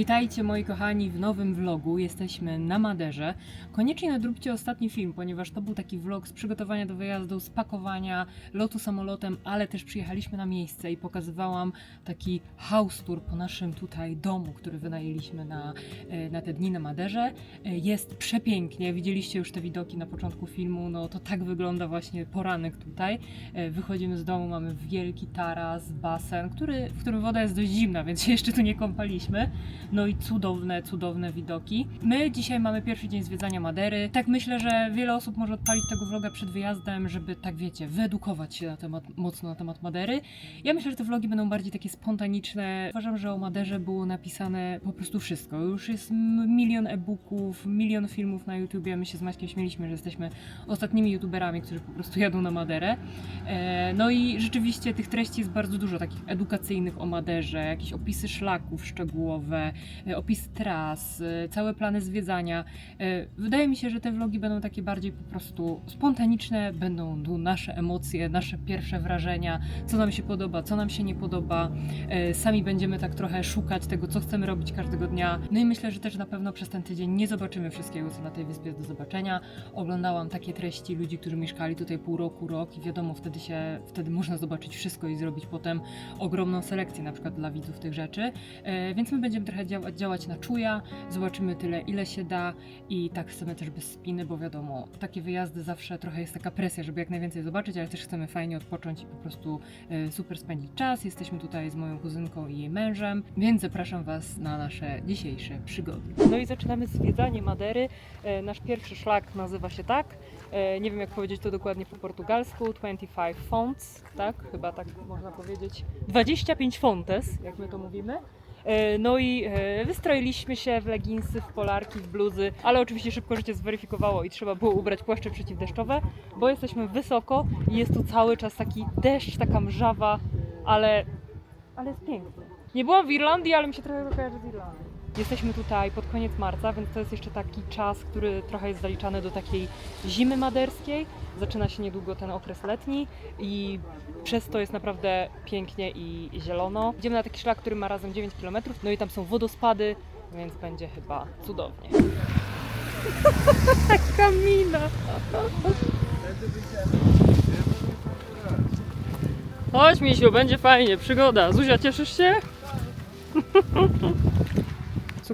Witajcie moi kochani w nowym vlogu. Jesteśmy na Maderze. Koniecznie nadróbcie ostatni film, ponieważ to był taki vlog z przygotowania do wyjazdu, z pakowania, lotu samolotem, ale też przyjechaliśmy na miejsce i pokazywałam taki house tour po naszym tutaj domu, który wynajęliśmy na, e, na te dni na Maderze. E, Jest przepięknie, widzieliście już te widoki na początku filmu, no to tak wygląda właśnie poranek tutaj. E, Wychodzimy z domu, mamy wielki taras, basen, który, w którym woda jest dość zimna, więc się jeszcze tu nie kąpaliśmy. No i cudowne, cudowne widoki. My dzisiaj mamy pierwszy dzień zwiedzania Madery. Tak myślę, że wiele osób może odpalić tego vloga przed wyjazdem, żeby tak wiecie, wyedukować się na temat, mocno na temat Madery. Ja myślę, że te vlogi będą bardziej takie spontaniczne. Uważam, że o Maderze było napisane po prostu wszystko. Już jest milion e-booków, milion filmów na YouTubie. My się z Maćkiem śmieliśmy, że jesteśmy ostatnimi youtuberami, którzy po prostu jadą na Maderę. E, No i rzeczywiście tych treści jest bardzo dużo, takich edukacyjnych o Maderze, jakieś opisy szlaków szczegółowe, e, opisy tras, e, całe plany zwiedzania. E, Wydaje mi się, że te vlogi będą takie bardziej po prostu spontaniczne, będą tu nasze emocje, nasze pierwsze wrażenia, co nam się podoba, co nam się nie podoba. Sami będziemy tak trochę szukać tego, co chcemy robić każdego dnia. No i myślę, że też na pewno przez ten tydzień nie zobaczymy wszystkiego, co na tej wyspie jest do zobaczenia. Oglądałam takie treści ludzi, którzy mieszkali tutaj pół roku, rok i wiadomo, wtedy się, wtedy można zobaczyć wszystko i zrobić potem ogromną selekcję na przykład dla widzów tych rzeczy. Więc my będziemy trochę działa, działać na czuja, zobaczymy tyle, ile się da i tak chcemy też bez spiny, bo wiadomo, takie wyjazdy zawsze trochę jest taka presja, żeby jak najwięcej zobaczyć, ale też chcemy fajnie odpocząć i po prostu e, super spędzić czas. Jesteśmy tutaj z moją kuzynką i jej mężem, więc zapraszam Was na nasze dzisiejsze przygody. No i zaczynamy zwiedzanie Madery. E, Nasz pierwszy szlak nazywa się tak. E, Nie wiem jak powiedzieć to dokładnie po portugalsku. 25 fonts, tak? Chyba tak można powiedzieć. 25 fontes, jak my to mówimy. E, No i e, wystroiliśmy się w leginsy, w polarki, w bluzy, ale oczywiście szybko życie zweryfikowało i trzeba było ubrać płaszcze przeciwdeszczowe, bo jesteśmy wysoko i jest tu cały czas taki deszcz, taka mrzawa, ale, ale jest pięknie. Nie byłam w Irlandii, ale mi się trochę kojarzy z Irlandią. Jesteśmy tutaj pod koniec marca, więc to jest jeszcze taki czas, który trochę jest zaliczany do takiej zimy maderskiej. Zaczyna się niedługo ten okres letni i przez to jest naprawdę pięknie i zielono. Idziemy na taki szlak, który ma razem 9 km, no i tam są wodospady, więc będzie chyba cudownie. Taka mina! Chodź misiu, będzie fajnie, przygoda. Zuzia, cieszysz się?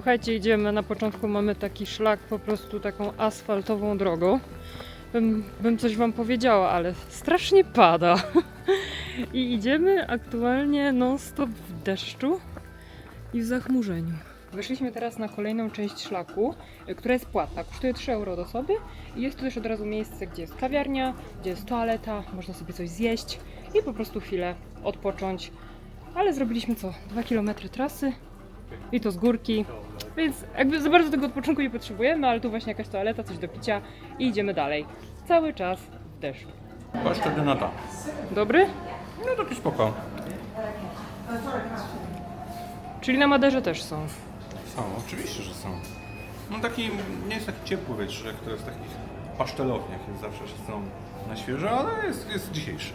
Słuchajcie, idziemy, na początku mamy taki szlak po prostu taką asfaltową drogą. Bym, bym coś wam powiedziała, ale strasznie pada. I idziemy aktualnie non-stop w deszczu i w zachmurzeniu. Weszliśmy teraz na kolejną część szlaku, która jest płatna. Kosztuje 3 euro do osoby i jest tu też od razu miejsce, gdzie jest kawiarnia, gdzie jest toaleta, można sobie coś zjeść i po prostu chwilę odpocząć. Ale zrobiliśmy co? 2 km trasy i to z górki, więc jakby za bardzo tego odpoczynku nie potrzebujemy, ale tu właśnie jakaś toaleta, coś do picia i idziemy dalej. Cały czas w deszczu. Paszczet de nata. Dobry? No taki spoko. Czyli na Maderze też są. Są, oczywiście, że są. No taki, nie jest taki ciepły wieczór, jak to jest w takich pasztelowniach, jest zawsze są na świeżo, ale jest, jest dzisiejszy.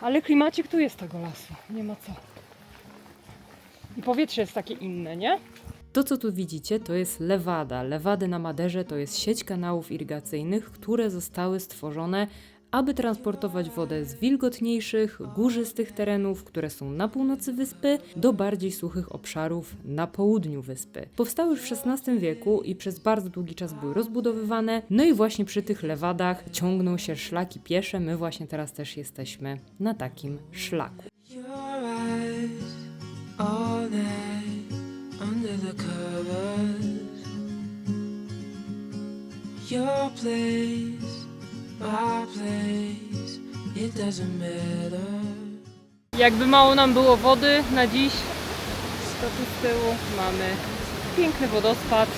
Ale klimacik tu jest tego lasu, nie ma co. I powietrze jest takie inne, nie? To, co tu widzicie, to jest lewada. Lewady na Maderze to jest sieć kanałów irygacyjnych, które zostały stworzone, aby transportować wodę z wilgotniejszych, górzystych terenów, które są na północy wyspy, do bardziej suchych obszarów na południu wyspy. Powstały już w XVI wieku i przez bardzo długi czas były rozbudowywane. No i właśnie przy tych lewadach ciągną się szlaki piesze. My właśnie teraz też jesteśmy na takim szlaku. Your place, Jakby mało nam było wody na dziś, to tu z tyłu mamy piękny wodospad,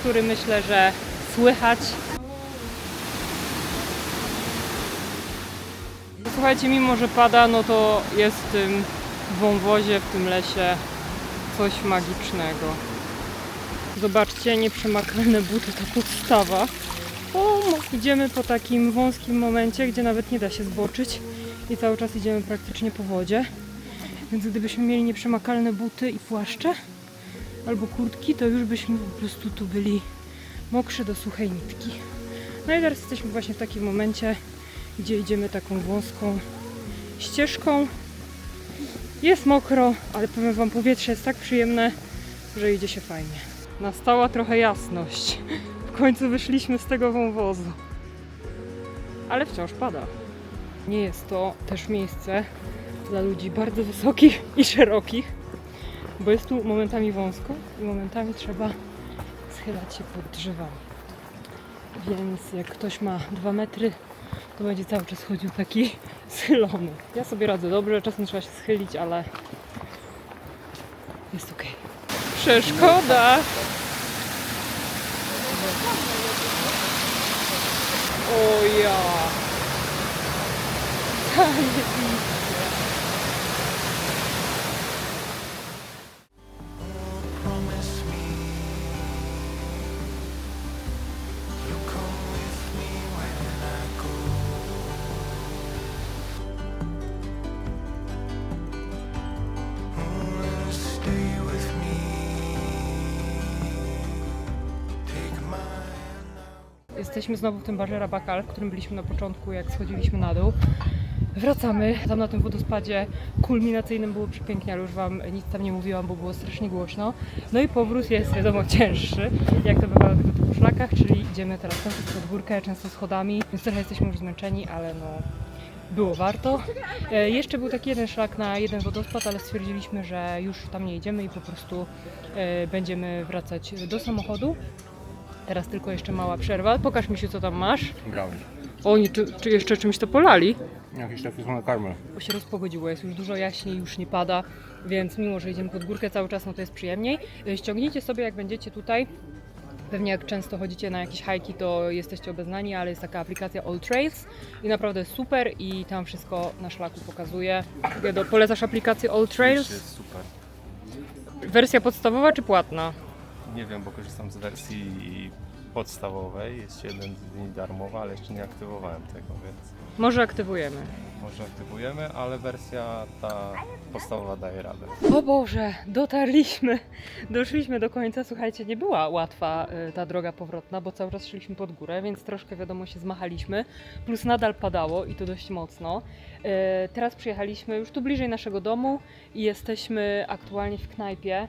który myślę, że słychać. Słuchajcie, mimo że pada, no to jest w tym wąwozie, w tym lesie coś magicznego. Zobaczcie, nieprzemakalne buty, ta podstawa. Idziemy po takim wąskim momencie, gdzie nawet nie da się zboczyć i cały czas idziemy praktycznie po wodzie. Więc gdybyśmy mieli nieprzemakalne buty i płaszcze albo kurtki, to już byśmy po prostu tu byli mokrzy do suchej nitki. No i teraz jesteśmy właśnie w takim momencie, gdzie idziemy taką wąską ścieżką. Jest mokro, ale powiem Wam, powietrze jest tak przyjemne, że idzie się fajnie. Nastała trochę jasność. W końcu wyszliśmy z tego wąwozu. Ale wciąż pada. Nie jest to też miejsce dla ludzi bardzo wysokich i szerokich, bo jest tu momentami wąsko i momentami trzeba schylać się pod drzewami. Więc jak ktoś ma 2 metry, to będzie cały czas chodził taki schylony. Ja sobie radzę dobrze, czasem trzeba się schylić, ale jest ok. Przeszkoda! O ja! Zajebiście! Promise Jesteśmy znowu w tym barze Rabakal, w którym byliśmy na początku, jak schodziliśmy na dół. Wracamy. Tam na tym wodospadzie kulminacyjnym było przepięknie, ale już Wam nic tam nie mówiłam, bo było strasznie głośno. No i powrót jest wiadomo cięższy, jak to bywa na tego typu szlakach, czyli idziemy teraz często pod górkę, często schodami, więc trochę jesteśmy już zmęczeni, ale no było warto. E, jeszcze był taki jeden szlak na jeden wodospad, ale stwierdziliśmy, że już tam nie idziemy i po prostu e, będziemy wracać do samochodu. Teraz tylko jeszcze mała przerwa. Pokaż mi się, co tam masz. Brownie. Oni czy, czy jeszcze czymś to polali? Jakiś taki słony karmel. Bo się rozpogodziło, jest już dużo jaśniej, już nie pada, więc mimo, że idziemy pod górkę cały czas, no to jest przyjemniej. Y, Ściągnijcie sobie, jak będziecie tutaj. Pewnie jak często chodzicie na jakieś hajki, to jesteście obeznani, ale jest taka aplikacja All Trails i naprawdę jest super i tam wszystko na szlaku pokazuje. Polecasz aplikację All Trails? jest super. Wersja podstawowa czy płatna? Nie wiem, bo korzystam z wersji podstawowej. Jest 7 dni darmowa, ale jeszcze nie aktywowałem tego, więc Może aktywujemy. może aktywujemy, ale wersja ta podstawowa daje radę. O Boże, dotarliśmy, doszliśmy do końca. Słuchajcie, nie była łatwa y, ta droga powrotna, bo cały czas szliśmy pod górę, więc troszkę wiadomo się zmachaliśmy. Plus nadal padało i to dość mocno. Y, Teraz przyjechaliśmy już tu bliżej naszego domu i jesteśmy aktualnie w knajpie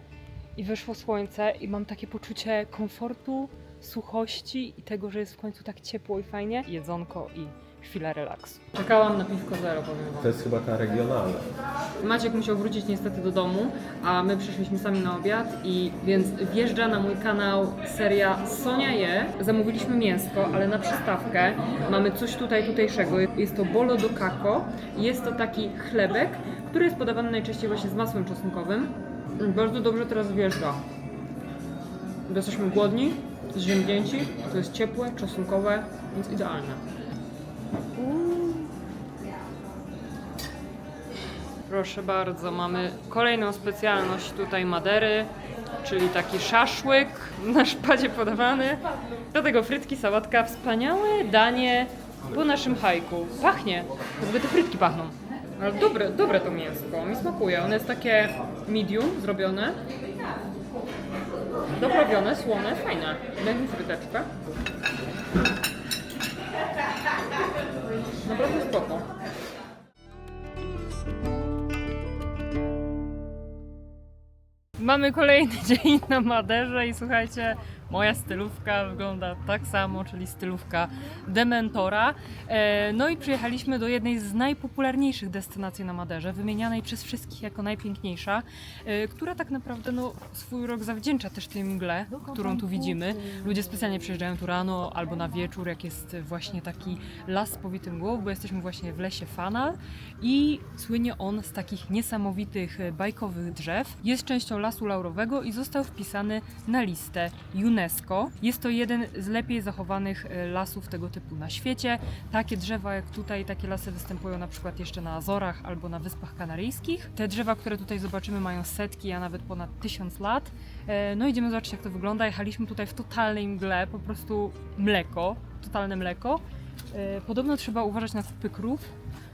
i wyszło słońce i mam takie poczucie komfortu, suchości i tego, że jest w końcu tak ciepło i fajnie. Jedzonko i chwila relaksu. Czekałam na piwko zero, powiem wam. To jest chyba ta regionalna. Maciek musiał wrócić niestety do domu, a my przyszliśmy sami na obiad i więc wjeżdża na mój kanał seria Sonia je. Zamówiliśmy mięsko, ale na przystawkę mamy coś tutaj tutejszego. Jest to bolo do kako. Jest to taki chlebek, który jest podawany najczęściej właśnie z masłem czosnkowym. Bardzo dobrze teraz wjeżdża. Jesteśmy głodni, zziębnięci, to jest ciepłe, czosnkowe, więc idealne. Proszę bardzo, mamy kolejną specjalność tutaj Madery, czyli taki szaszłyk na szpadzie podawany. Do tego frytki, sałatka, wspaniałe danie po naszym hajku. Pachnie, jakby te frytki pachną. Ale dobre, dobre to mięsko, mi smakuje. Ono jest takie medium zrobione. Doprawione, słone, fajne. Daj mi fryteczkę. Naprawdę spoko. Mamy kolejny dzień na Maderze i słuchajcie, moja stylówka wygląda tak samo, czyli stylówka Dementora. E, No i przyjechaliśmy do jednej z najpopularniejszych destynacji na Maderze, wymienianej przez wszystkich jako najpiękniejsza, e, która tak naprawdę no, swój rok zawdzięcza też tej mgle, którą tu widzimy. Ludzie specjalnie przyjeżdżają tu rano albo na wieczór, jak jest właśnie taki las z powitym głową, bo jesteśmy właśnie w lesie Fanal i słynie on z takich niesamowitych bajkowych drzew. Jest częścią lasu laurowego i został wpisany na listę UNESCO. Jest to jeden z lepiej zachowanych e, lasów tego typu na świecie. Takie drzewa jak tutaj, takie lasy występują na przykład jeszcze na Azorach albo na Wyspach Kanaryjskich. Te drzewa, które tutaj zobaczymy mają setki, a nawet ponad tysiąc lat. E, No idziemy zobaczyć jak to wygląda. Jechaliśmy tutaj w totalnej mgle, po prostu mleko, totalne mleko. E, Podobno trzeba uważać na kupy krów,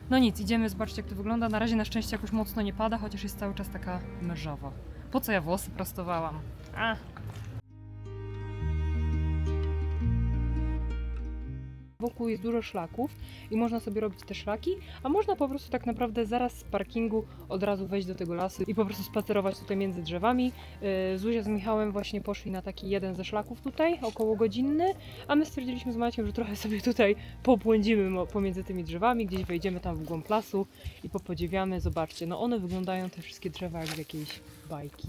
No nic, idziemy, zobaczcie jak to wygląda. Na razie na szczęście jakoś mocno nie pada, chociaż jest cały czas taka mężowa. Po co ja włosy prostowałam? Wokół jest dużo szlaków i można sobie robić te szlaki, a można po prostu tak naprawdę zaraz z parkingu od razu wejść do tego lasu i po prostu spacerować tutaj między drzewami. Yy, Zuzia z Michałem właśnie poszli na taki jeden ze szlaków tutaj, około godzinny, a my stwierdziliśmy z Maciem, że trochę sobie tutaj pobłądzimy mo- pomiędzy tymi drzewami, gdzieś wejdziemy tam w głąb lasu i popodziwiamy. Zobaczcie, no one wyglądają te wszystkie drzewa jak z jakiejś bajki.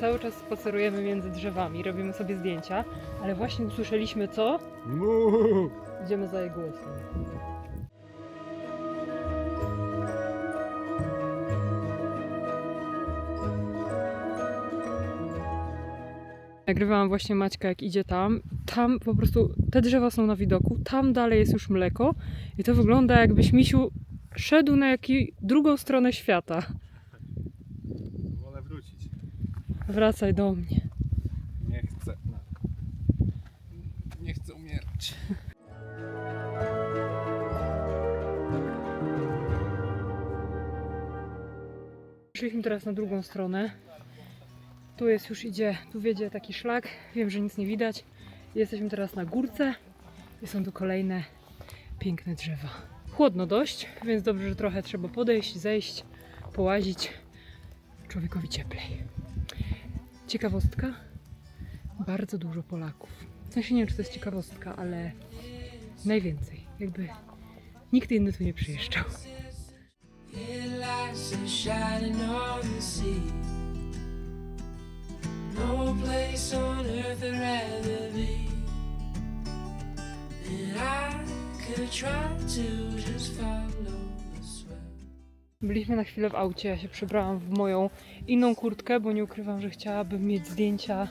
Cały czas spacerujemy między drzewami, robimy sobie zdjęcia, ale właśnie usłyszeliśmy co? Idziemy za jej głosem. Nagrywałam właśnie Maćka, jak idzie tam. Tam po prostu te drzewa są na widoku, tam dalej jest już mleko i to wygląda jakbyś misiu szedł na jakiś drugą stronę świata. Wolę wrócić. Wracaj do mnie. Nie chcę. Nie chcę umierać. Przyszliśmy teraz na drugą stronę. Tu jest już idzie, tu wiedzie taki szlak. Wiem, że nic nie widać. Jesteśmy teraz na górce i są tu kolejne piękne drzewa. Chłodno dość, więc dobrze, że trochę trzeba podejść, zejść, połazić. Człowiekowi cieplej. Ciekawostka? Bardzo dużo Polaków. W sensie nie wiem, czy to jest ciekawostka, ale najwięcej. Jakby nikt inny tu nie przyjeżdżał. No place on earth I'd rather be. And I could try to just follow. Byliśmy na chwilę w aucie, ja się przebrałam w moją inną kurtkę, bo nie ukrywam, że chciałabym mieć zdjęcia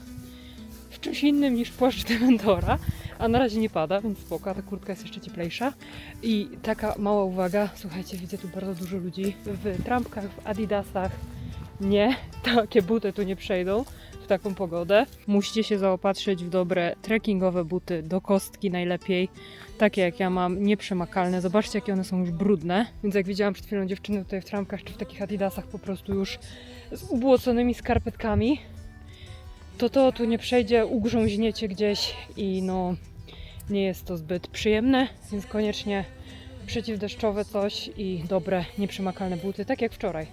w czymś innym niż płaszcz Dementora, a na razie nie pada, więc spoko, ta kurtka jest jeszcze cieplejsza. I taka mała uwaga, słuchajcie, widzę tu bardzo dużo ludzi w trampkach, w adidasach. Nie, takie buty tu nie przejdą taką pogodę. Musicie się zaopatrzyć w dobre trekkingowe buty, do kostki najlepiej takie jak ja mam, nieprzemakalne. Zobaczcie, jakie one są już brudne. Więc jak widziałam przed chwilą dziewczyny tutaj w trampkach czy w takich adidasach po prostu już z ubłoconymi skarpetkami, to to tu nie przejdzie, ugrząźniecie gdzieś i no nie jest to zbyt przyjemne, więc koniecznie przeciwdeszczowe coś i dobre, nieprzemakalne buty, tak jak wczoraj.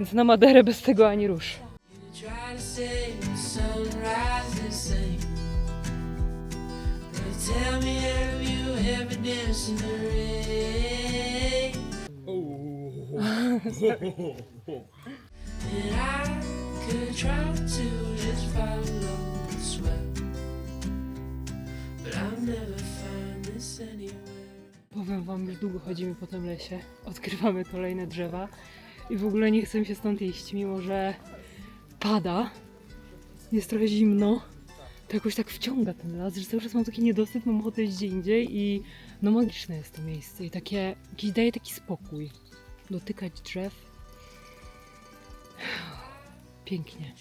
Więc na Maderę bez tego ani rusz. Try? And I could try to just follow the swell. But I'll never find this anywhere. Powiem wam, już długo chodzimy po tym lesie, odkrywamy kolejne drzewa i w ogóle nie chcę się stąd iść, mimo że pada, jest trochę zimno, to jakoś tak wciąga ten las, że cały czas mam taki niedosyt, mam ochotę gdzie indziej i no magiczne jest to miejsce i takie, jakiś daje taki spokój, dotykać drzew. Pięknie.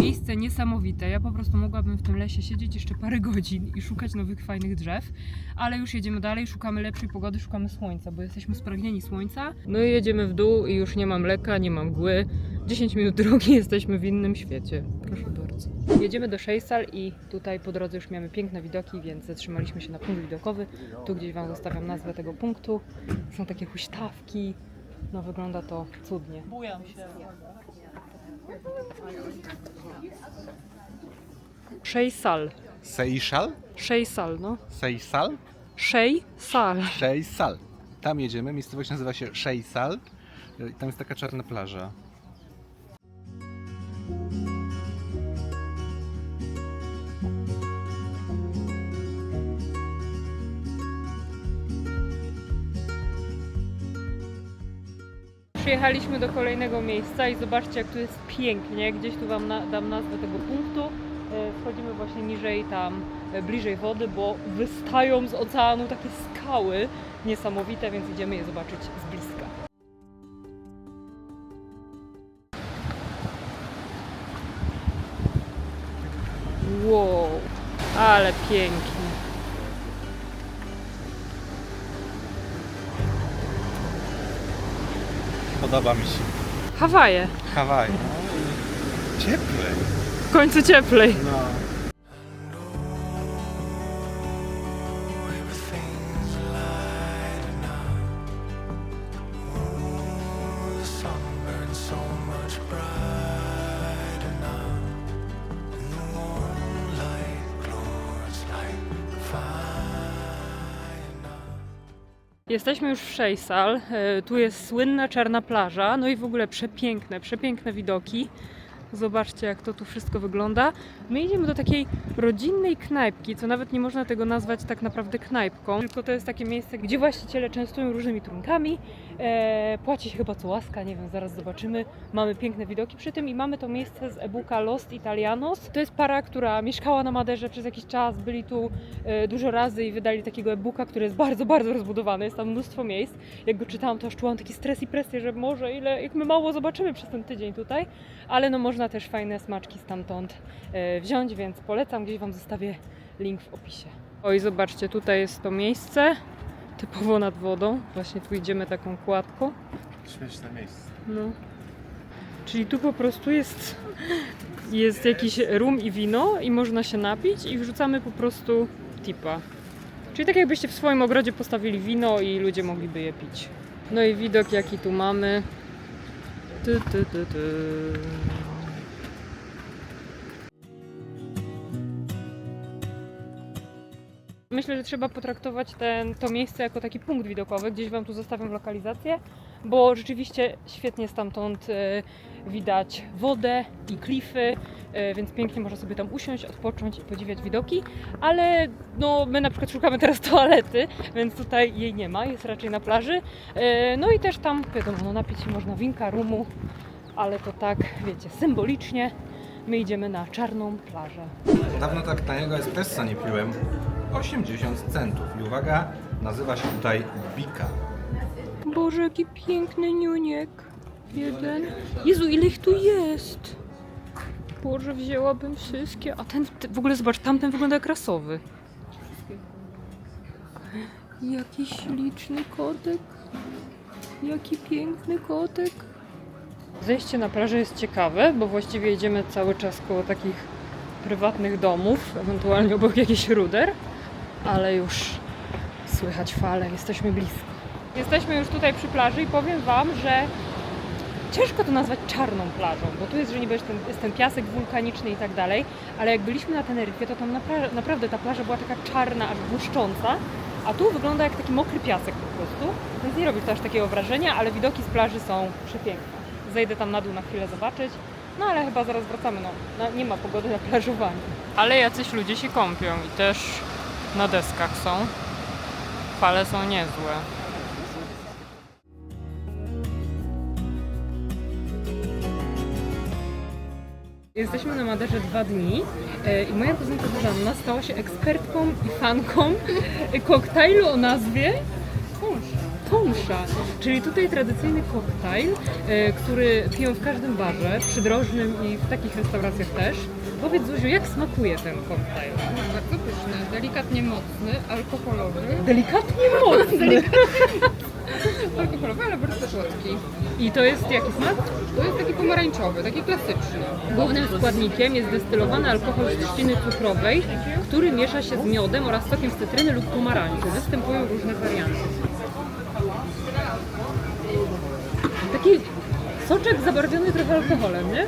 Miejsce niesamowite. Ja po prostu mogłabym w tym lesie siedzieć jeszcze parę godzin i szukać nowych, fajnych drzew, ale już jedziemy dalej, szukamy lepszej pogody, szukamy słońca, bo jesteśmy spragnieni słońca. No i jedziemy w dół i już nie mam mleka, nie mam mgły. 10 minut drogi, jesteśmy w innym świecie. Proszę bardzo. Jedziemy do Szejsal i tutaj po drodze już mamy piękne widoki, więc zatrzymaliśmy się na punkt widokowy. Tu gdzieś Wam zostawiam nazwę tego punktu. Są takie huśtawki. No wygląda to cudnie. Bujam się. Szejsal. Seychal? Szejsal, no. Seychal? Szejsal. Seychal. Tam jedziemy, miejscowość nazywa się Seychal. I tam jest taka czarna plaża. Przyjechaliśmy do kolejnego miejsca i zobaczcie jak tu jest pięknie. Gdzieś tu Wam na, dam nazwę tego punktu. E, schodzimy właśnie niżej tam, e, bliżej wody, bo wystają z oceanu takie skały niesamowite, więc idziemy je zobaczyć z bliska. Wow, ale pięknie. Podoba mi się. Hawaje. Hawaj. Cieplej. W końcu cieplej. No. Jesteśmy już w Szejsal. E, Tu jest słynna czarna plaża, no i w ogóle przepiękne, przepiękne widoki. Zobaczcie, jak to tu wszystko wygląda. My idziemy do takiej rodzinnej knajpki, co nawet nie można tego nazwać tak naprawdę knajpką, tylko to jest takie miejsce, gdzie właściciele częstują różnymi trunkami. E, płaci się chyba co łaska, nie wiem, zaraz zobaczymy. Mamy piękne widoki przy tym i mamy to miejsce z e-booka Lost Italianos. To jest para, która mieszkała na Maderze przez jakiś czas, byli tu e, dużo razy i wydali takiego e-booka, który jest bardzo, bardzo rozbudowany, jest tam mnóstwo miejsc. Jak go czytałam, to aż czułam taki stres i presję, że może ile, jak my mało zobaczymy przez ten tydzień tutaj, ale no można też fajne smaczki stamtąd e, wziąć, więc polecam, gdzieś Wam zostawię link w opisie. Oj, zobaczcie, tutaj jest to miejsce, typowo nad wodą, właśnie tu idziemy taką kładką. Śmieszne miejsce. No. Czyli tu po prostu jest, jest jakiś rum i wino i można się napić i wrzucamy po prostu tipa. Czyli tak jakbyście w swoim ogrodzie postawili wino i ludzie mogliby je pić. No i widok jaki tu mamy. Ty, ty, ty, ty. Myślę, że trzeba potraktować ten, to miejsce jako taki punkt widokowy. Gdzieś Wam tu zostawiam lokalizację, bo rzeczywiście świetnie stamtąd e, widać wodę i klify, e, więc pięknie można sobie tam usiąść, odpocząć i podziwiać widoki. Ale no, my na przykład szukamy teraz toalety, więc tutaj jej nie ma, jest raczej na plaży. E, no i też tam, wiadomo, no, napić się można winka, rumu, ale to tak, wiecie, symbolicznie. My idziemy na czarną plażę. Dawno tak taniego espresso nie piłem. 80 centów. I uwaga, nazywa się tutaj Bika. Boże, jaki piękny niuniek. Jeden. Jezu, ile ich tu jest. Boże, wzięłabym wszystkie. A ten, w ogóle zobacz, tamten wygląda jak rasowy. Jaki śliczny kotek. Jaki piękny kotek. Zejście na plażę jest ciekawe, bo właściwie jedziemy cały czas koło takich prywatnych domów, ewentualnie obok jakichś ruder, ale już słychać fale, jesteśmy blisko. Jesteśmy już tutaj przy plaży i powiem Wam, że ciężko to nazwać czarną plażą, bo tu jest, że niby jest ten, jest ten piasek wulkaniczny i tak dalej, ale jak byliśmy na Teneryfie, to tam napra- naprawdę ta plaża była taka czarna, aż błyszcząca, a tu wygląda jak taki mokry piasek po prostu, więc nie robi to aż takiego wrażenia, ale widoki z plaży są przepiękne. Zejdę tam na dół na chwilę zobaczyć, no ale chyba zaraz wracamy, no, no nie ma pogody na plażowanie. Ale jacyś ludzie się kąpią i też na deskach są. Fale są niezłe. Jesteśmy na Maderze dwa dni e, i moja kuzynka Zuzanna stała się ekspertką i fanką koktajlu o nazwie Tonsza, czyli tutaj tradycyjny koktajl, e, który piją w każdym barze, przydrożnym i w takich restauracjach też. Powiedz Zuziu, jak smakuje ten koktajl? Bardzo pyszny, delikatnie mocny, alkoholowy. Delikatnie mocny. Alkoholowy, ale bardzo słodki. I to jest jaki smak? To jest taki pomarańczowy, taki klasyczny. Głównym składnikiem jest destylowany alkohol z trzciny cukrowej, który miesza się z miodem oraz sokiem z cytryny lub pomarańczy. Występują różne warianty. Taki soczek zabarwiony trochę alkoholem, nie?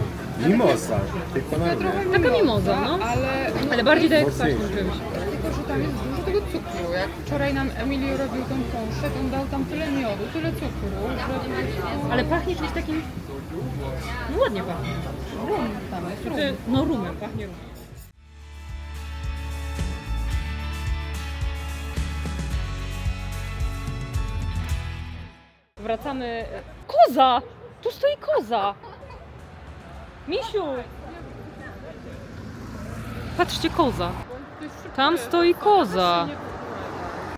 Mimosa. Tylko na Trochę Taka mimoza, no. Ale, no, Ale bardziej tak jak Mocniejszy. kwaśnym czymś. tylko, że tam jest dużo tego cukru. Jak wczoraj nam Emilio robił tą kąszę, to on dał tam tyle miodu, tyle cukru, że Ale pachnie czymś takim... No ładnie pachnie. rum tam jest, rum. Znaczy, No rumem, pachnie rumem. Wracamy. Koza! Tu stoi koza! Misiu! Patrzcie, koza. Tam stoi koza.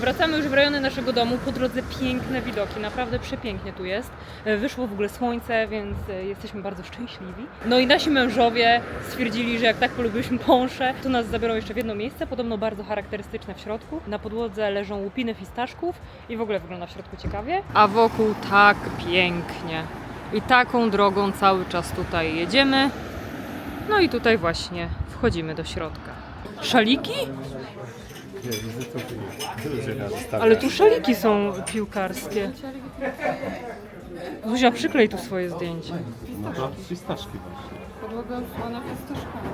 Wracamy już w rejony naszego domu. Po drodze piękne widoki, naprawdę przepięknie tu jest. E, Wyszło w ogóle słońce, więc e, jesteśmy bardzo szczęśliwi. No i nasi mężowie stwierdzili, że jak tak polubiliśmy pąsze, to nas zabiorą jeszcze w jedno miejsce, podobno bardzo charakterystyczne w środku. Na podłodze leżą łupiny fistaszków i w ogóle wygląda w środku ciekawie. A wokół tak pięknie. I taką drogą cały czas tutaj jedziemy. No i tutaj właśnie wchodzimy do środka. Szaliki? Ale tu szaliki są piłkarskie. Zuzia, przyklej tu swoje zdjęcie. No to fistaszki właśnie. Podłoga usłana fistaszkami.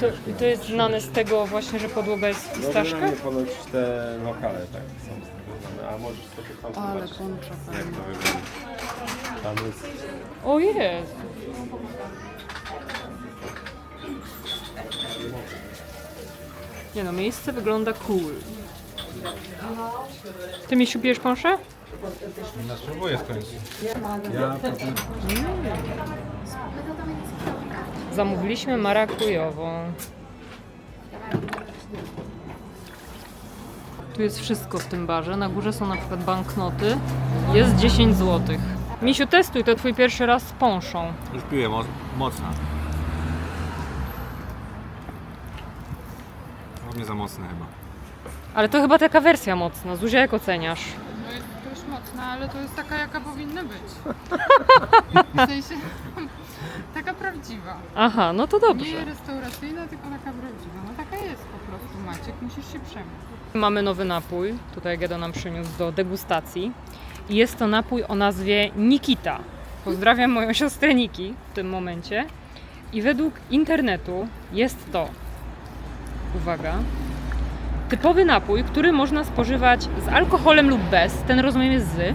To, i to jest znane z tego właśnie, że podłoga jest No fistaszka? generalnie ponoć te lokale tak są z tego znane, a możesz sobie tam Ale zobaczyć jak to wygląda. Tam jest O jest! Nie no, miejsce wygląda cool. Ty mi siupujesz pąsze? No spróbuję w końcu. Zamówiliśmy marakujową. Tu jest wszystko w tym barze. Na górze są na przykład banknoty. Jest 10 zł. Misiu, testuj, to twój pierwszy raz z pąszą. Już piję mo- mocno. Równie za mocne chyba. Ale to chyba taka wersja mocna. Zuzia, jak oceniasz? No jest dość mocna, ale to jest taka, jaka powinna być. W sensie, taka prawdziwa. Aha, no to Nie dobrze. restauracyjna, tylko taka prawdziwa. No taka jest po prostu, Maciek, musisz się przemóc. Mamy nowy napój. Tutaj Gedo nam przyniósł do degustacji. I jest to napój o nazwie Nikita. Pozdrawiam moją siostrę Niki w tym momencie. I według internetu jest to, uwaga, typowy napój, który można spożywać z alkoholem lub bez. Ten rozumiem jest z,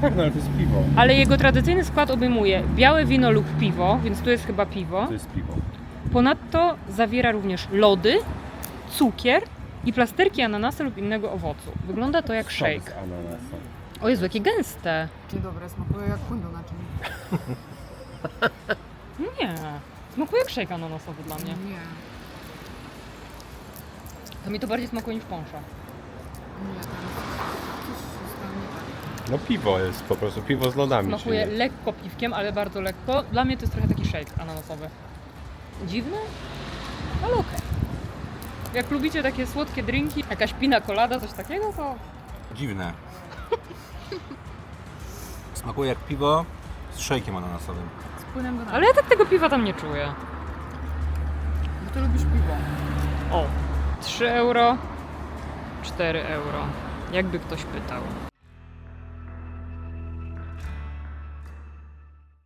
Tak, no ale to jest piwo. ale jego tradycyjny skład obejmuje białe wino lub piwo, więc tu jest chyba piwo. To jest piwo. Ponadto zawiera również lody, cukier i plasterki ananasa lub innego owocu. Wygląda to jak Sok shake. ananasa. O Jezu, jakie gęste. Niedobre, smakuje jak płyn do naczyń. Nie, smakuje jak shake ananasowy dla mnie. Nie, To mi to bardziej smakuje niż pąsza. nie, tam coś jest tam nie tak. No piwo jest po prostu, piwo z lodami. Smakuje czyli- lekko piwkiem, ale bardzo lekko. Dla mnie to jest trochę taki shake ananasowy. Dziwne, ale okej. Jak lubicie takie słodkie drinki, jakaś pina colada, coś takiego, to Dziwne. Smakuje jak piwo z szejkiem ananasowym. Z płynem do naczyń. Ale ja tak tego piwa tam nie czuję. Bo ty lubisz piwo. O, 3 euro, 4 euro. Jakby ktoś pytał.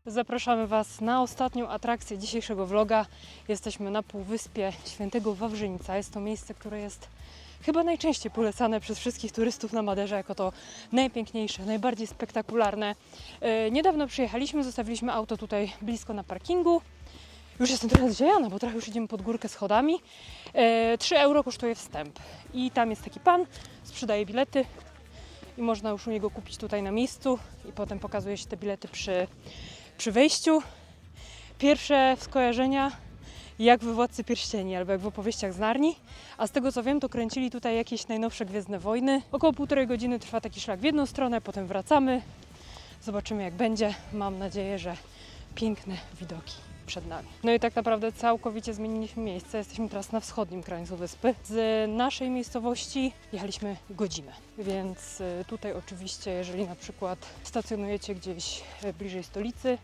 Zapraszamy Was na ostatnią atrakcję dzisiejszego vloga. Jesteśmy na Półwyspie Świętego Wawrzyńca. Jest to miejsce, które jest chyba najczęściej polecane przez wszystkich turystów na Maderze jako to najpiękniejsze, najbardziej spektakularne. E, Niedawno przyjechaliśmy, zostawiliśmy auto tutaj blisko na parkingu. Już jestem trochę zdziejana, bo trochę już idziemy pod górkę schodami. E, 3 euro kosztuje wstęp. I tam jest taki pan, sprzedaje bilety i można już u niego kupić tutaj na miejscu i potem pokazuje się te bilety przy, przy wejściu. Pierwsze skojarzenia jak w Władcy Pierścieni albo jak w opowieściach z Narni, a z tego co wiem to kręcili tutaj jakieś najnowsze Gwiezdne Wojny. Około półtorej godziny trwa taki szlak w jedną stronę, potem wracamy. Zobaczymy jak będzie. Mam nadzieję, że piękne widoki przed nami. No i tak naprawdę całkowicie zmieniliśmy miejsce. Jesteśmy teraz na wschodnim krańcu wyspy. Z naszej miejscowości jechaliśmy godzinę, więc y, tutaj oczywiście, jeżeli na przykład stacjonujecie gdzieś y, bliżej stolicy,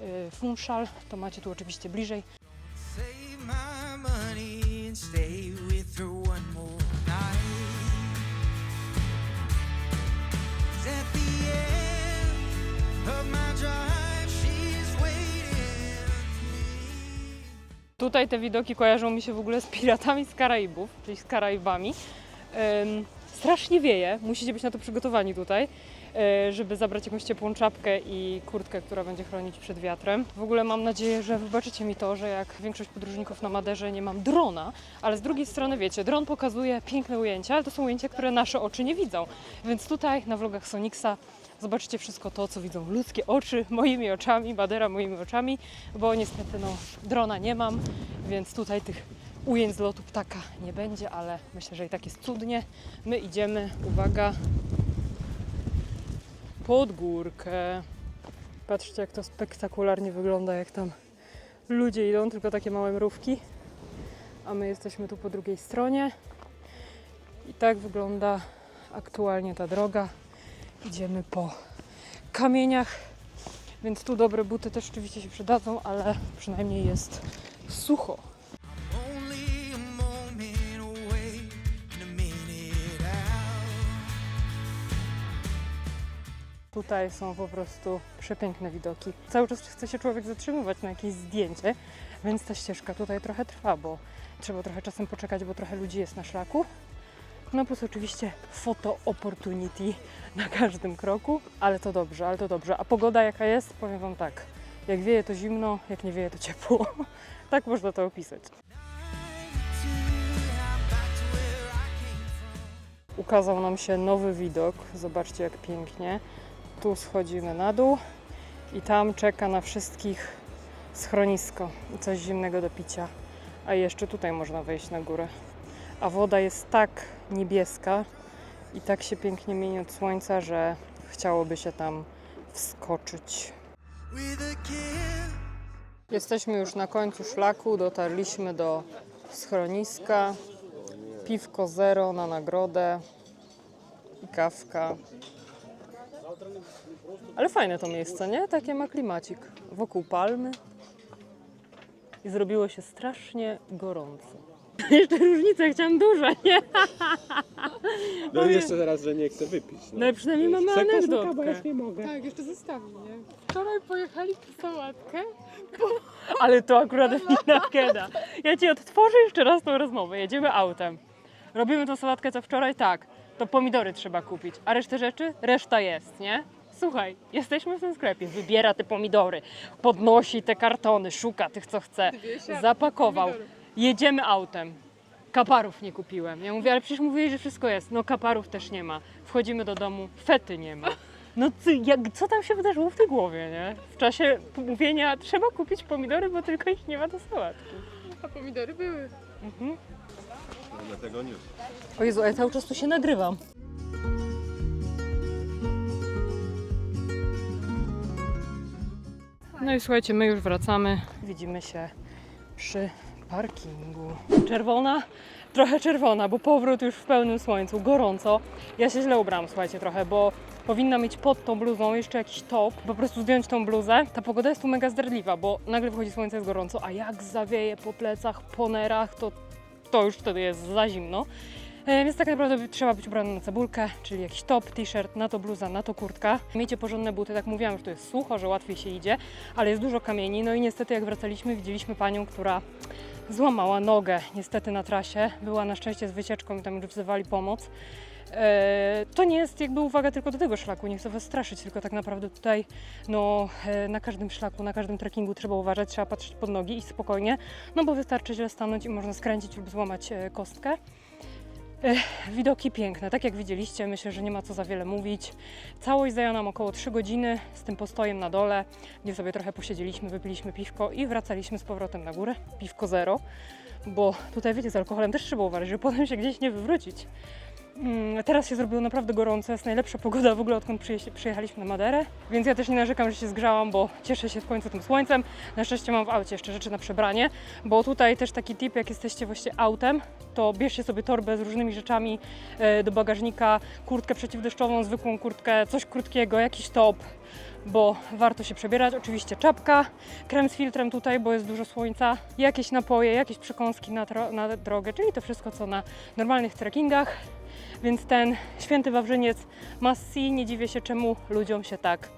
y, Funchal, to macie tu oczywiście bliżej. Tutaj te widoki kojarzą mi się w ogóle z piratami z Karaibów, czyli z Karaibami. Strasznie wieje, musicie być na to przygotowani tutaj, e, żeby zabrać jakąś ciepłą czapkę i kurtkę, która będzie chronić przed wiatrem. W ogóle mam nadzieję, że wybaczycie mi to, że jak większość podróżników na Maderze nie mam drona, ale z drugiej strony wiecie, dron pokazuje piękne ujęcia, ale to są ujęcia, które nasze oczy nie widzą. Więc tutaj na vlogach Sonixa Zobaczycie wszystko to, co widzą ludzkie oczy moimi oczami, Madera moimi oczami, bo niestety no, drona nie mam, więc tutaj tych ujęć z lotu ptaka nie będzie, ale myślę, że i tak jest cudnie. My idziemy, uwaga, pod górkę. Patrzcie, jak to spektakularnie wygląda, jak tam ludzie idą, tylko takie małe mrówki. A my jesteśmy tu po drugiej stronie. I tak wygląda aktualnie ta droga. Idziemy po kamieniach, więc tu dobre buty też oczywiście się przydadzą, ale przynajmniej jest sucho. Tutaj są po prostu przepiękne widoki. Cały czas chce się człowiek zatrzymywać na jakieś zdjęcie, więc ta ścieżka tutaj trochę trwa, bo trzeba trochę czasem poczekać, bo trochę ludzi jest na szlaku. No plus oczywiście photo opportunity na każdym kroku, ale to dobrze, ale to dobrze. A pogoda jaka jest? Powiem Wam tak, jak wieje to zimno, jak nie wieje to ciepło. tak można to opisać. Ukazał nam się nowy widok, zobaczcie jak pięknie. Tu schodzimy na dół i tam czeka na wszystkich schronisko i coś zimnego do picia. A jeszcze tutaj można wejść na górę. A woda jest tak niebieska i tak się pięknie mieni od słońca, że chciałoby się tam wskoczyć. Jesteśmy już na końcu szlaku, dotarliśmy do schroniska. Piwko zero na nagrodę i kawka. Ale fajne to miejsce, nie? Takie ma klimacik. Wokół palmy. I zrobiło się strasznie gorąco. Jeszcze różnica, chciałam dużo, nie? No i jeszcze teraz, że nie chcę wypić. No i przynajmniej mamy Chcę koszyka, anegdotkę. bo ja już nie mogę. Tak, jeszcze zostawi, nie? Wczoraj pojechali po sałatkę. Ale to akurat wina Keda. Ja ci odtworzę jeszcze raz tą rozmowę. Jedziemy autem. Robimy tą sałatkę co wczoraj? Tak. To pomidory trzeba kupić. A resztę rzeczy? Reszta jest, nie? Słuchaj, jesteśmy w tym sklepie. Wybiera te pomidory, podnosi te kartony, szuka tych, co chce. Dwie Zapakował. pomidorów. Jedziemy autem. Kaparów nie kupiłem. Ja mówię, ale przecież mówiłeś, że wszystko jest. No kaparów też nie ma. Wchodzimy do domu, fety nie ma. No co, jak, co tam się wydarzyło w tej głowie, nie? W czasie mówienia trzeba kupić pomidory, bo tylko ich nie ma do sałatki. A pomidory były. Mhm. Dlatego news. O Jezu, a ja cały czas tu się nagrywam. No i słuchajcie, my już wracamy. Widzimy się przy parkingu. Czerwona? Trochę czerwona, bo powrót już w pełnym słońcu, gorąco. Ja się źle ubrałam, słuchajcie, trochę, bo powinna mieć pod tą bluzą jeszcze jakiś top, po prostu zdjąć tą bluzę. Ta pogoda jest tu mega zdradliwa, bo nagle wychodzi słońce, jest gorąco, a jak zawieje po plecach, po nerach, to, to już wtedy jest za zimno. E, Więc tak naprawdę trzeba być ubranym na cebulkę, czyli jakiś top, t-shirt, na to bluza, na to kurtka. Miejcie porządne buty, tak mówiłam, że tu jest sucho, że łatwiej się idzie, ale jest dużo kamieni. No i niestety jak wracaliśmy, widzieliśmy panią, która złamała nogę niestety na trasie. Była na szczęście z wycieczką i tam już wzywali pomoc. E, To nie jest jakby uwaga tylko do tego szlaku, nie chcę was straszyć, tylko tak naprawdę tutaj no, e, na każdym szlaku, na każdym trekkingu trzeba uważać, trzeba patrzeć pod nogi i spokojnie, no bo wystarczy źle stanąć i można skręcić lub złamać e, kostkę. Widoki piękne, tak jak widzieliście, myślę, że nie ma co za wiele mówić. Całość zajęła nam około 3 godziny z tym postojem na dole, gdzie sobie trochę posiedzieliśmy, wypiliśmy piwko i wracaliśmy z powrotem na górę. Piwko zero, bo tutaj wiecie, z alkoholem też trzeba uważać, żeby potem się gdzieś nie wywrócić. Mm, Teraz się zrobiło naprawdę gorąco, jest najlepsza pogoda w ogóle odkąd przyjechaliśmy na Maderę, więc ja też nie narzekam, że się zgrzałam, bo cieszę się w końcu tym słońcem. Na szczęście mam w aucie jeszcze rzeczy na przebranie, bo tutaj też taki tip, jak jesteście właśnie autem, to bierzcie sobie torbę z różnymi rzeczami e, do bagażnika, kurtkę przeciwdeszczową, zwykłą kurtkę, coś krótkiego, jakiś top, bo warto się przebierać. Oczywiście czapka, krem z filtrem tutaj, bo jest dużo słońca, jakieś napoje, jakieś przekąski na, na drogę, czyli to wszystko, co na normalnych trekkingach. Więc ten święty Wawrzyniec see, nie dziwię się czemu ludziom się tak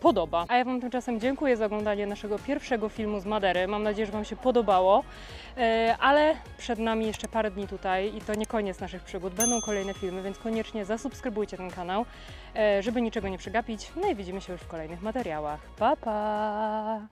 podoba. A ja Wam tymczasem dziękuję za oglądanie naszego pierwszego filmu z Madery. Mam nadzieję, że Wam się podobało. E, Ale przed nami jeszcze parę dni tutaj i to nie koniec naszych przygód. Będą kolejne filmy, więc koniecznie zasubskrybujcie ten kanał, e, żeby niczego nie przegapić. No i widzimy się już w kolejnych materiałach. Pa, pa!